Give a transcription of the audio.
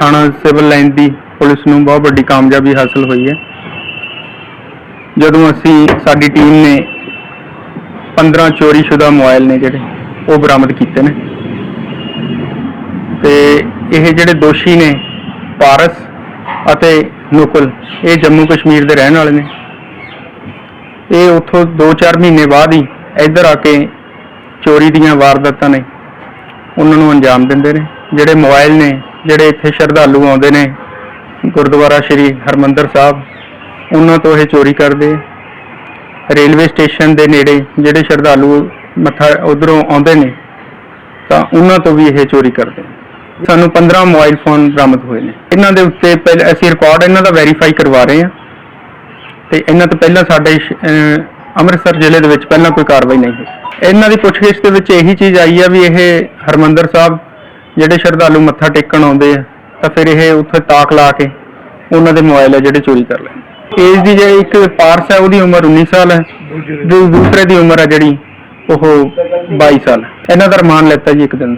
ਥਾਣਾ civil line ਦੀ police ਨੂੰ ਬਹੁਤ ਵੱਡੀ ਕਾਮਯਾਬੀ ਹਾਸਲ ਹੋਈ ਹੈ। ਜਦੋਂ ਅਸੀਂ ਸਾਡੀ ਟੀਮ ਨੇ 15 ਚੋਰੀशुदा ਮੋਬਾਈਲ ਨੇ ਜਿਹੜੇ, ਉਹ ਬਰਾਮਦ ਕੀਤੇ ਨੇ। ਤੇ ਇਹ ਜਿਹੜੇ ਦੋਸ਼ੀ ਨੇ, ਪਾਰਸ ਅਤੇ ਨੁਕਲ, ਇਹ ਜੰਮੂ ਕਸ਼ਮੀਰ ਦੇ ਰਹਿਣ ਵਾਲੇ ਨੇ। ਇਹ ਉੱਥੋਂ 2-4 ਮਹੀਨੇ ਬਾਅਦ ਹੀ ਇੱਧਰ ਆ ਕੇ ਚੋਰੀ ਦੀਆਂ ਵਾਰਦਾਤਾਂ ਨੇ, ਉਹਨਾਂ ਨੂੰ ਅੰਜਾਮ ਦਿੰਦੇ ਨੇ। ਜਿਹੜੇ ਮੋਬਾਈਲ ਨੇ ਜਿਹੜੇ ਇੱਥੇ ਸ਼ਰਧਾਲੂ ਆਉਂਦੇ ਨੇ, ਗੁਰਦੁਆਰਾ ਸ਼੍ਰੀ ਹਰਮੰਦਰ ਸਾਹਿਬ, ਉਹਨਾਂ ਤੋਂ ਇਹ ਚੋਰੀ ਕਰਦੇ। ਰੇਲਵੇ ਸਟੇਸ਼ਨ ਦੇ ਨੇੜੇ ਜਿਹੜੇ ਸ਼ਰਧਾਲੂ ਮੱਥਾ ਉਧਰੋਂ ਆਉਂਦੇ ਨੇ, ਤਾਂ ਉਹਨਾਂ ਤੋਂ ਵੀ ਇਹ ਚੋਰੀ ਕਰਦੇ। ਨੇ। ਸਾਨੂੰ 15 ਮੋਬਾਈਲ ਫੋਨ ਬਰਾਮਦ ਹੋਏ ਨੇ। ਇਹਨਾਂ ਦੇ ਉੱਤੇ ਪਹਿਲੇ, ਅਸੀਂ ਰਿਕਾਰਡ ਇਹਨਾਂ ਦਾ ਵੈਰੀਫਾਈ ਕਰਵਾ ਰਹੇ ਹਾਂ। ਤੇ ਇਹਨਾਂ ਤੋਂ ਪਹਿਲਾਂ ਸਾਡੇ ਅੰਮ੍ਰਿਤਸਰ ਜ਼ਿਲ੍ਹੇ ਦੇ ਵਿੱਚ ਪਹਿਲਾਂ ਕੋਈ ਕਾਰਵਾਈ ਨਹੀਂ ਹੋਈ। ਇਹਨਾਂ ਦੀ ਪੁੱਛਗਿੱਛ ਦੇ ਵਿੱਚ ਇਹੀ ਚੀਜ਼ ਆਈ ਆ ਵੀ ਇਹ ਹਰਮੰਦਰ ਸਾਹਿਬ ਜਿਹੜੇ ਸ਼ਰਧਾਲੂ ਮੱਥਾ ਟੇਕਣ ਆਉਂਦੇ ਆ, ਤਾਂ ਫਿਰ ਇਹ ਉੱਥੇ ਤਾਕ ਲਾ ਕੇ ਉਹਨਾਂ ਦੇ ਮੋਬਾਈਲ ਆ ਜਿਹੜੇ ਚੋਰੀ ਕਰ ਲੈਂਦੇ ਏਜ ਦੀ ਜਿਹੜੀ ਇੱਕ ਪਾਰਸ ਹੈ ਉਹਦੀ ਉਮਰ 19 ਸਾਲ ਹੈ ਦੂ- ਦੂਸਰੇ ਦੀ ਉਮਰ ਹੈ ਜਿਹੜੀ ਉਹ 22 ਸਾਲ ਇਹਨਾਂ ਦਾ ਰਿਮਾਂਡ ਲੈਤਾ ਜੀ ਇੱਕ ਦਿਨ ਦਾ।